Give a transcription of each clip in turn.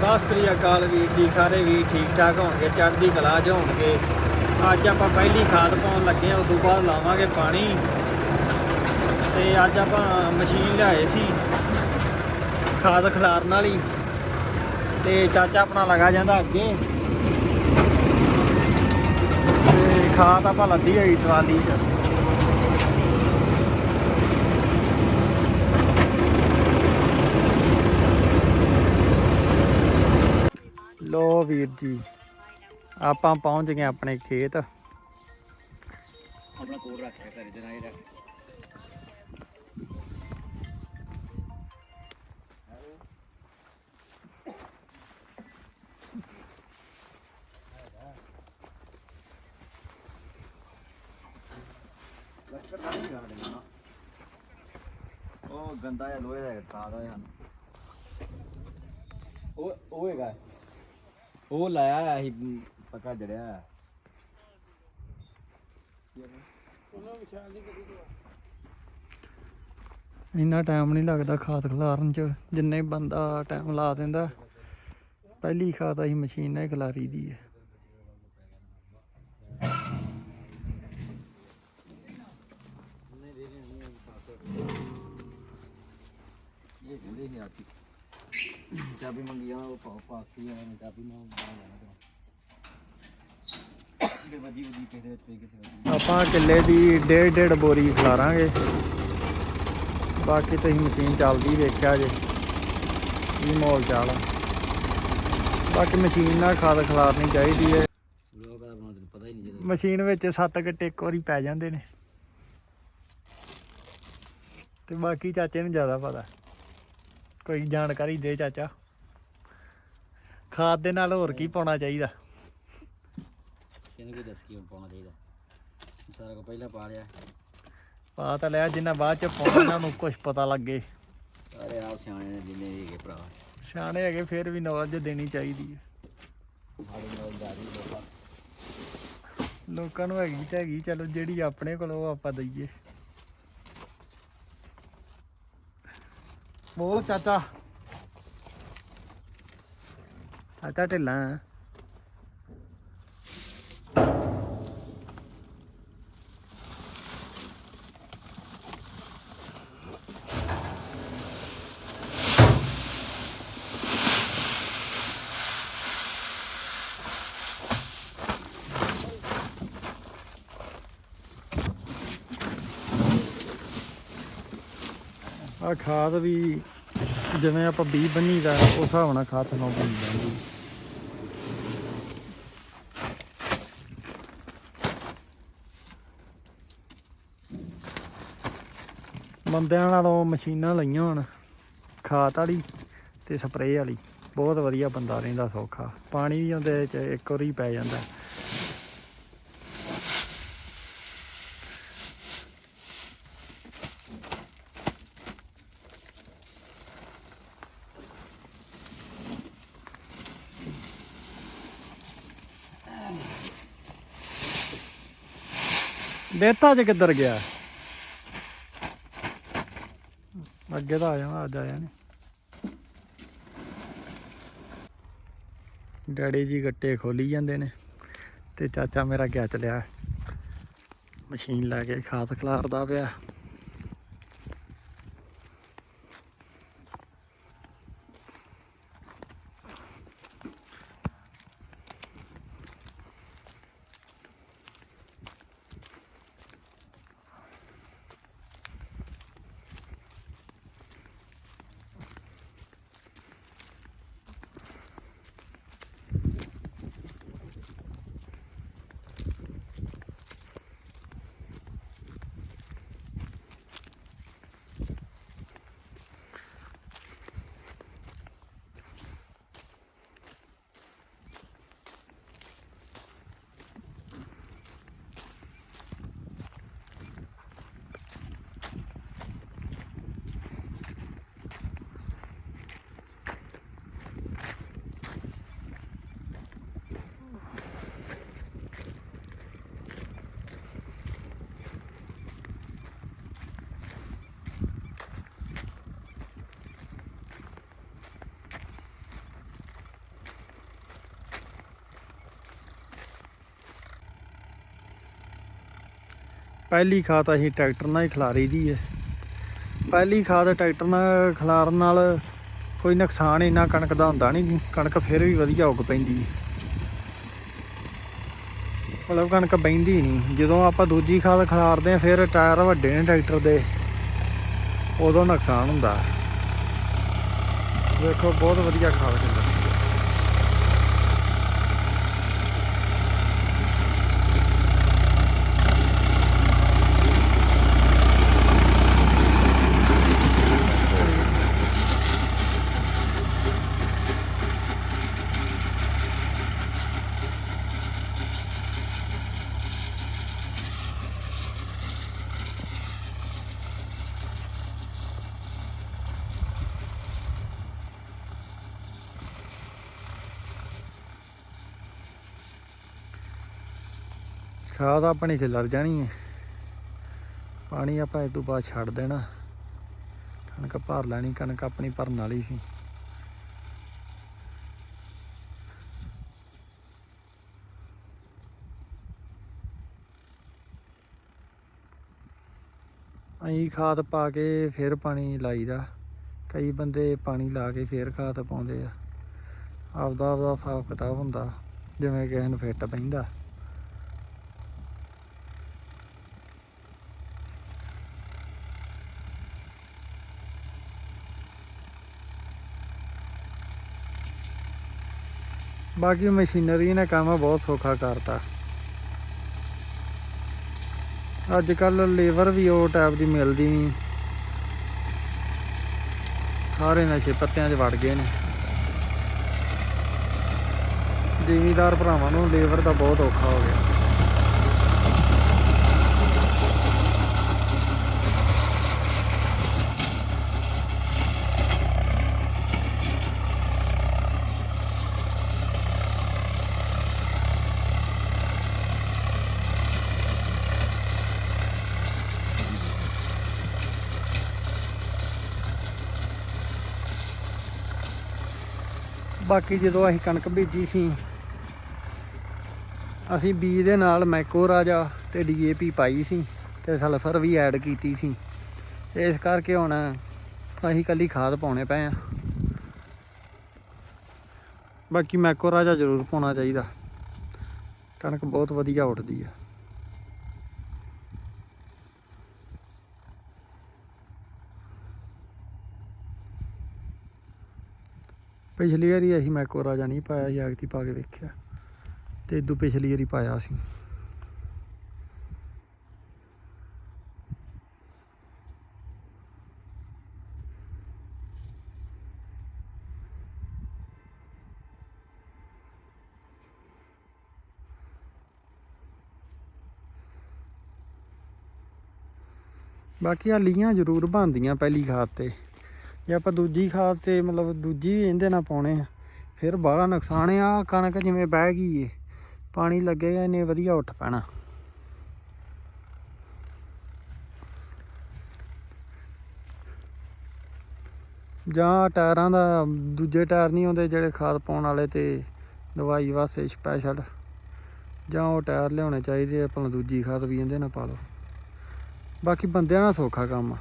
ਸਤਿ ਸ੍ਰੀ ਅਕਾਲ ਵੀਰ ਜੀ, ਸਾਰੇ ਵੀਰ ਠੀਕ ਠਾਕ ਹੋਣਗੇ, ਚੜ੍ਹਦੀ ਕਲਾ 'ਚ ਹੋਣਗੇ। ਅੱਜ ਆਪਾਂ ਪਹਿਲੀ ਖਾਦ ਪਾਉਣ ਲੱਗੇ ਆ ਉਸ ਤੋਂ ਬਾਅਦ ਲਾਵਾਂਗੇ ਪਾਣੀ। ਤੇ ਅੱਜ ਆਪਾਂ ਮਸ਼ੀਨ ਲਿਆਏ ਸੀ, ਖਾਦ ਖਿਲਾਰਨ ਵਾਲੀ। ਤੇ ਚਾਚਾ ਆਪਣਾ ਲਗਾ ਜਾਂਦਾ ਅੱਗੇ। ਤੇ ਖਾਦ ਆਪਾਂ ਲੱਦੀ ਹੋਈ ਟਰਾਲੀ 'ਚ। ਲੋ ਵੀਰ ਜੀ ਆਪਾਂ ਪਹੁੰਚ ਗਏ ਆਪਣੇ ਖੇਤ। ਆਪਣਾ ਕੋਲ ਰੱਖਿਆ ਘਰੇ ਤੇ ਨਾ ਇਹ ਰੱਖ। ਉਹ ਗੰਦਾ ਜਿਹਾ ਲੋਹੇ ਦਾ ਤਾਂ ਦਾ ਹਨ ਉਹ ਉਹ ਹੈਗਾ। ਉਹ ਲਾਇਆ ਹੋਇਆ ਸੀ ਪੱਕਾ ਜੜਿਆ ਹੋਇਆ। ਇੰਨਾ ਟਾਈਮ ਨਹੀਂ ਲੱਗਦਾ ਖਾਦ ਖਿਲਾਰਨ ਚ ਜਿੰਨੇ ਬੰਦਾ ਟਾਈਮ ਲਾ ਦਿੰਦਾ। ਪਹਿਲੀ ਖਾਦ ਅਸੀਂ ਮਸ਼ੀਨ ਨਾਲ ਹੀ ਖਿਲਾਰੀ ਦੀ ਹੈ। ਇਹ ਕਹਿੰਦੇ ਸੀ ਆਪੀ ਚਾਬੀ ਮੰਗੀ ਆ ਉਹ ਪਾ ਪਾਸੀ ਆ ਮੈਂ ਚਾਬੀ ਮੈਂ ਬਾਹਰ ਜਾਣਾ ਤੇ ਵਜੀ ਵਜੀ ਕਿਸੇ ਵਿੱਚ ਆਪਾਂ ਕਿੱਲੇ ਦੀ ਡੇਢ ਡੇਢ ਬੋਰੀ ਖਿਲਾਰਾਂਗੇ ਬਾਕੀ ਤੁਸੀਂ ਮਸ਼ੀਨ ਚੱਲਦੀ ਵੇਖਿਆ ਜੇ ਇਹ ਮੋਲ ਚਾਲ ਆ। ਬਾਕੀ ਮਸ਼ੀਨ ਨਾਲ ਖਾਦ ਖਿਲਾਰਨੀ ਚਾਹੀਦੀ ਹੈ। ਲੋਕ ਦਾ ਬਣਾ ਤੈਨੂੰ ਪਤਾ ਹੀ ਨਹੀਂ ਜਦੋਂ। ਮਸ਼ੀਨ ਵਿੱਚ ਸੱਤ ਗੱਟੇ ਇੱਕ ਵਾਰੀ ਪੈ ਜਾਂਦੇ ਨੇ। ਤੇ ਬਾਕੀ ਚਾਚੇ ਨੂੰ ਜ਼ਿਆਦਾ ਪਤਾ। ਕੋਈ ਜਾਣਕਾਰੀ ਦੇ ਚਾਚਾ। ਖਾਦ ਦੇ ਨਾਲ ਹੋਰ ਕੀ ਪਾਉਣਾ ਚਾਹੀਦਾ? ਕਿਹਨੂੰ ਦੱਸ ਕੀ ਪਾਉਣਾ ਚਾਹੀਦਾ? ਸਾਰਾ ਕੋ ਪਹਿਲਾਂ ਪਾ ਲਿਆ। ਪਾ ਤਾਂ ਲਿਆ ਜਿੰਨਾ ਬਾਅਦ ਚ ਪਾਉਣਾ ਉਹਨਾਂ ਨੂੰ ਕੁਝ ਪਤਾ ਲੱਗੇ। ਸਾਰੇ ਆਪ ਸਿਆਣੇ ਨੇ ਜਿੰਨੇ ਵੀ ਹੈਗੇ ਭਰਾ। ਸਿਆਣੇ ਹੈਗੇ ਫਿਰ ਵੀ ਨੌਲੇਜ ਦੇਣੀ ਚਾਹੀਦੀ ਹੈ। ਸਾਡੇ ਨਾਲ ਜਾਰੀ ਲੋਕਾਂ ਲੋਕਾਂ ਨੂੰ ਹੈਗੀ ਤਾਂ ਹੈਗੀ ਚਲੋ ਜਿਹੜੀ ਆਪਣੇ ਕੋਲ ਉਹ ਆਪਾਂ ਦਈਏ। ਬੋਲ ਚਾਚਾ ਚਾਚਾ ਢਿੱਲਾ ਹੈ। ਆ ਖਾਦ ਵੀ ਜਿਵੇਂ ਆਪਾਂ ਬੀ ਬੰਨੀ ਦਾ, ਉਸ ਹਿਸਾਬ ਨਾਲ ਖਾਦ ਨੂੰ ਬਣੀ ਜਾਂਦੀ। ਬੰਦਿਆਂ ਨਾਲੋਂ ਮਸ਼ੀਨਾਂ ਲਈਆਂ ਹੁਣ, ਖਾਦ ਵਾਲੀ ਤੇ ਸਪਰੇਅ ਵਾਲੀ। ਬਹੁਤ ਵਧੀਆ ਬੰਦਾ ਰਹਿੰਦਾ ਸੌਖਾ। ਪਾਣੀ ਵੀ ਉਹਦੇ ਚ ਇੱਕ ਵਾਰੀ ਪੈ ਜਾਂਦਾ। ਦੇਤਾ ਚ ਕਿੱਧਰ ਗਿਆ? ਅੱਗੇ ਤਾਂ ਆ ਜਾਣਾ, ਅੱਜ ਆਇਆ ਨਹੀਂ ਡੈਡੀ ਜੀ ਗੱਟੇ ਖੋਲੀ ਜਾਂਦੇ ਨੇ ਤੇ ਚਾਚਾ ਮੇਰਾ ਗਿਆ ਚਲਿਆ। ਮਸ਼ੀਨ ਲੈ ਕੇ ਖਾਦ ਖਲਾਰਦਾ ਪਿਆ। ਪਹਿਲੀ ਖਾਦ ਅਸੀਂ ਟਰੈਕਟਰ ਨਾਲ ਹੀ ਖਿਲਾਰੀ ਦੀ ਹੈ। ਪਹਿਲੀ ਖਾਦ ਟਰੈਕਟਰ ਨਾਲ ਖਿਲਾਰਨ ਨਾਲ ਕੋਈ ਨੁਕਸਾਨ ਇੰਨਾ ਕਣਕ ਦਾ ਹੁੰਦਾ ਨਹੀਂ, ਕਣਕ ਫਿਰ ਵੀ ਵਧੀਆ ਉੱਗ ਪੈਂਦੀ ਹੈ। ਮਤਲਬ ਕਣਕ ਬੈਂਦੀ ਨਹੀਂ। ਜਦੋਂ ਆਪਾਂ ਦੂਜੀ ਖਾਦ ਖਿਲਾਰਦੇ ਆ ਫਿਰ ਟਾਇਰ ਵੱਡੇ ਨੇ ਟਰੈਕਟਰ ਦੇ, ਉਦੋਂ ਨੁਕਸਾਨ ਹੁੰਦਾ। ਦੇਖੋ, ਬਹੁਤ ਵਧੀਆ ਖਾਦ ਚੱਲਦੀ ਖਾਦ ਆਪਣੀ ਖਿਲਰ ਜਾਣੀ ਹੈ ਪਾਣੀ ਆਪਾਂ ਇਸ ਤੋਂ ਬਾਅਦ ਛੱਡ ਦੇਣਾ। ਕਣਕ ਭਰ ਲੈਣੀ, ਕਣਕ ਆਪਣੀ ਭਰਨ ਵਾਲੀ ਸੀ। ਅਸੀਂ ਖਾਦ ਪਾ ਕੇ ਫਿਰ ਪਾਣੀ ਲਾਈਦਾ। ਕਈ ਬੰਦੇ ਪਾਣੀ ਲਾ ਕੇ ਫਿਰ ਖਾਦ ਪਾਉਂਦੇ ਆ। ਆਪਦਾ ਆਪਦਾ ਹਿਸਾਬ ਕਿਤਾਬ ਹੁੰਦਾ, ਜਿਵੇਂ ਕਿਸੇ ਨੂੰ ਫਿੱਟ ਪੈਂਦਾ। ਬਾਕੀ ਮਸ਼ੀਨਰੀ ਨੇ ਕੰਮ ਬਹੁਤ ਸੌਖਾ ਕਰਤਾ। ਅੱਜ ਕੱਲ ਲੇਬਰ ਵੀ ਉਹ ਟਾਈਪ ਦੀ ਮਿਲਦੀ ਨਹੀਂ। ਸਾਰੇ ਨਸ਼ੇ ਪੱਤਿਆਂ 'ਚ ਵੜ ਗਏ ਨੇ। ਜ਼ਿਮੀਦਾਰ ਭਰਾਵਾਂ ਨੂੰ ਲੇਬਰ ਦਾ ਬਹੁਤ ਔਖਾ ਹੋ ਗਿਆ। ਬਾਕੀ ਜਦੋਂ ਅਸੀਂ ਕਣਕ ਬੀਜੀ ਸੀ, ਅਸੀਂ ਬੀਜ ਦੇ ਨਾਲ ਮੈਕੋ ਰਾਜਾ ਤੇ ਡੀਏਪੀ ਪਾਈ ਸੀ ਤੇ ਸਲਫਰ ਵੀ ਐਡ ਕੀਤੀ ਸੀ। ਇਸ ਕਰਕੇ ਹੁਣ ਅਸੀਂ ਕੱਲੀ ਖਾਦ ਪਾਉਣੇ ਪਏ ਆ। ਬਾਕੀ ਮੈਕੋ ਰਾਜਾ ਜ਼ਰੂਰ ਪਾਉਣਾ ਚਾਹੀਦਾ। ਕਣਕ ਬਹੁਤ ਵਧੀਆ ਉੱਠਦੀ ਆ। ਪਿਛਲੀ ਵਾਰੀ ਅਸੀਂ ਮੈਕੋ ਰਾਜਾ ਨਹੀਂ ਪਾਇਆ ਜਾਗਤੀ ਪਾ ਕੇ ਵੇਖਿਆ। ਤੇ ਇਦੋਂ ਪਿਛਲੀ ਵਾਰੀ ਪਾਇਆ ਸੀ। ਬਾਕੀ ਆ ਲੀਆਂ ਜ਼ਰੂਰ ਬਣਦੀਆਂ ਪਹਿਲੀ ਖਾਦ ਤੇ। ਜੇ ਆਪਾਂ ਦੂਜੀ ਖਾਦ ਤੇ ਮਤਲਬ ਦੂਜੀ ਇਹਦੇ ਨਾਲ ਪਾਉਣੇ ਆ ਫਿਰ ਬਾਹਲਾ ਨੁਕਸਾਨ ਆ ਕਣਕ ਜਿਵੇਂ ਬਹਿ ਗਈ ਏ ਪਾਣੀ ਲੱਗੇਗਾ ਇਹਨੇ ਵਧੀਆ ਉੱਠ ਪੈਣਾ। ਜਾਂ ਟਾਇਰਾਂ ਦਾ ਦੂਜੇ ਟਾਇਰ ਨਹੀਂ ਆਉਂਦੇ ਜਿਹੜੇ ਖਾਦ ਪਾਉਣ ਵਾਲੇ ਤੇ ਦਵਾਈ ਵਾਸਤੇ ਸਪੈਸ਼ਲ ਜਾਂ ਉਹ ਟਾਇਰ ਲਿਆਉਣੇ ਚਾਹੀਦੇ ਆ, ਆਪਣਾ ਦੂਜੀ ਖਾਦ ਵੀ ਇਹਦੇ ਨਾਲ ਪਾ ਲਓ। ਬਾਕੀ ਬੰਦਿਆਂ ਨਾਲ ਸੌਖਾ ਕੰਮ ਆ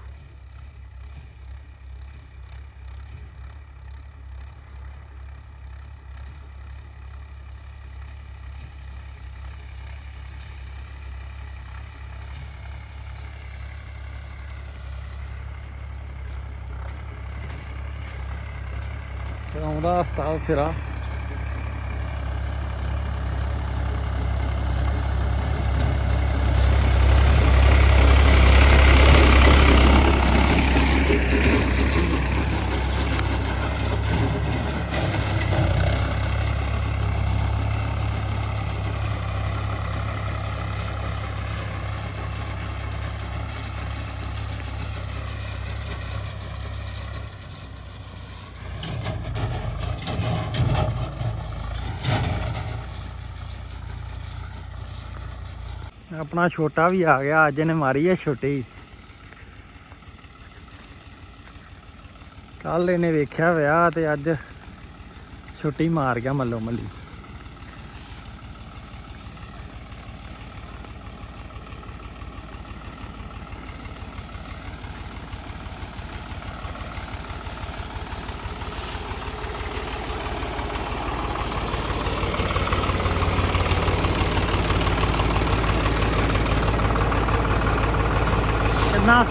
ਤੇ ਆਉਂਦਾ ਹਸਪਤਾਲ ਸਿਰਾ। ਆਪਣਾ ਛੋਟਾ ਵੀ ਆ ਗਿਆ, ਅੱਜ ਇਹਨੇ ਮਾਰੀ ਹੈ ਛੋਟੀ। ਕੱਲ ਇਹਨੇ ਵੇਖਿਆ ਵਿਆਹ ਤੇ ਅੱਜ ਛੁੱਟੀ ਮਾਰ ਗਿਆ ਮੱਲੋ ਮੱਲੀ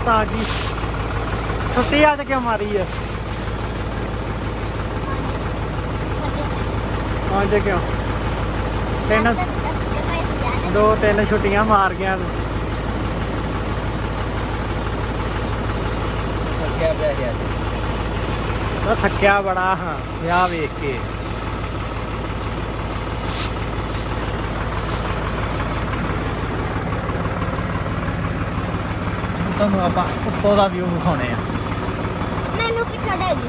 ਨਾ ਉਸਤਾਦ ਜੀ ਛੁੱਟੀ ਅੱਜ ਕਿਉਂ ਮਾਰੀ ਹੈ ਅੱਜ ਕਿਉਂ? ਤਿੰਨ ਦੋ ਤਿੰਨ ਛੁੱਟੀਆਂ ਮਾਰ ਗਿਆ ਤੂੰ। ਕਿਆ ਪਿਆ ਗਿਆ ਤਾਂ। ਥੱਕਿਆ ਬੜਾ ਹਾਂ। ਵਿਆਹ ਵੇਖ ਕੇ। ਤੁਹਾਨੂੰ ਆਪਾਂ ਉੱਤੋਂ ਦਾ ਵਿਊ ਵਿਖਾਉਣੇ ਆ। ਮੈਨੂੰ ਪਿੱਛੇ ਦੀ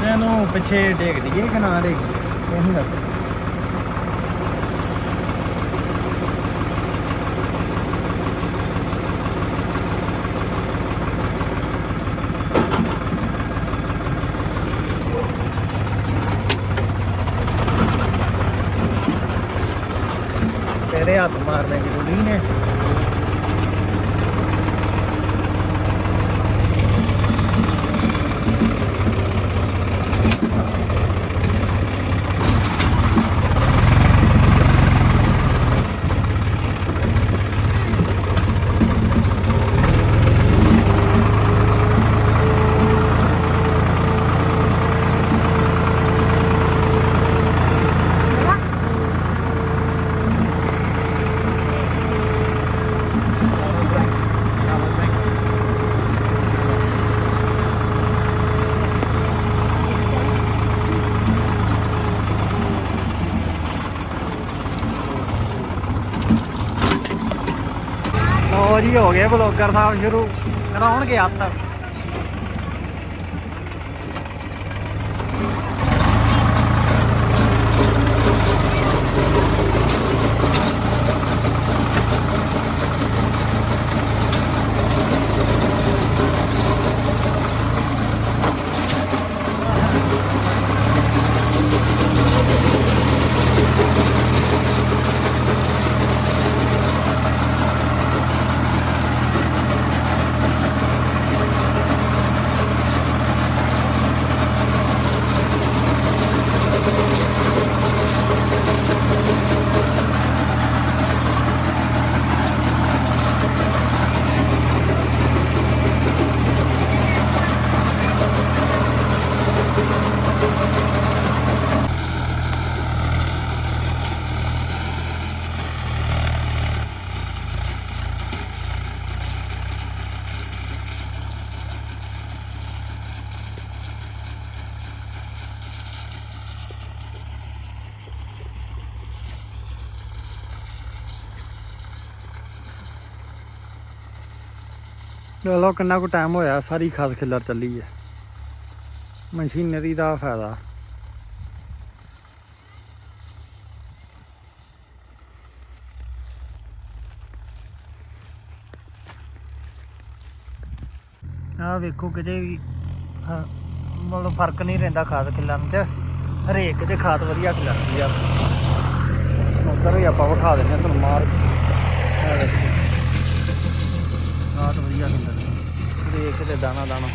ਤੈਨੂੰ ਪਿੱਛੇ ਡੇਗ ਦਈਏ ਕਿ ਨਾ ਡੇਗ ਇਹ ਨਹੀਂ ਦੱਸ ਤੇਰੇ ਹੱਥ ਮਾਰਨੇ ਜ਼ਰੂਰੀ ਨੇ ਲੋ ਜੀ ਹੋ ਗਏ ਬਲੌਗਰ ਸਾਹਿਬ ਸ਼ੁਰੂ ਕਰਾਉਣਗੇ ਹੱਥ। ਚਲੋ ਕਿੰਨਾ ਕੁ ਟਾਈਮ ਹੋਇਆ, ਸਾਰੀ ਖਾਦ ਖਿੱਲਰ ਚੱਲੀ ਹੈ। ਮਸ਼ੀਨਰੀ ਦਾ ਫਾਇਦਾ। ਆ ਵੇਖੋ ਕਿਤੇ ਵੀ ਮਤਲਬ ਫ਼ਰਕ ਨਹੀਂ ਰਹਿੰਦਾ ਖਾਦ ਖਿਲਰਨ ਚ। ਹਰੇਕ ਦੇ ਖਾਦ ਵਧੀਆ ਖਿਲਰਦੀ ਆ ਉਧਰ ਵੀ ਆਪਾਂ ਉਠਾ ਦਿੰਦੇ ਆ ਤੁਹਾਨੂੰ ਮਾਰ ਖਾਦ ਵਧੀਆ ਖਿਲਰਦੀ ਹਰੇਕ ਦੇ ਦਾਣਾ ਦਾਣਾ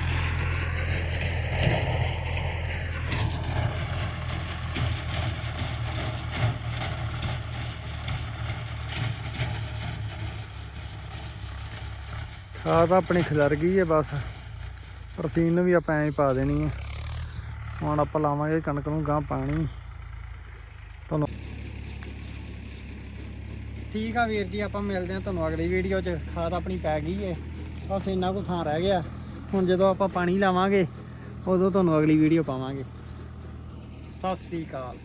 ਖਾਦ ਆਪਣੀ ਖਿਲਰ ਗਈ ਹੈ ਬਸ। ਪ੍ਰਸੀਨ ਨੂੰ ਵੀ ਆਪਾਂ ਐਂ ਪਾ ਦੇਣੀ ਹੈ। ਹੁਣ ਆਪਾਂ ਲਾਵਾਂਗੇ ਕਣਕ ਨੂੰ ਗਾਂ ਪਾਣੀ। ਤੁਹਾਨੂੰ ਠੀਕ ਆ ਵੀਰ ਜੀ, ਆਪਾਂ ਮਿਲਦੇ ਹਾਂ ਤੁਹਾਨੂੰ ਅਗਲੀ ਵੀਡੀਓ 'ਚ। ਖਾਦ ਆਪਣੀ ਪੈ ਗਈ ਹੈ। ਬਸ ਇੰਨਾ ਕੁ ਥਾਂ ਰਹਿ ਗਿਆ। ਹੁਣ ਜਦੋਂ ਆਪਾਂ ਪਾਣੀ ਲਾਵਾਂਗੇ, ਉਦੋਂ ਤੁਹਾਨੂੰ ਅਗਲੀ ਵੀਡੀਓ ਪਾਵਾਂਗੇ। ਸਤਿ ਸ੍ਰੀ ਅਕਾਲ।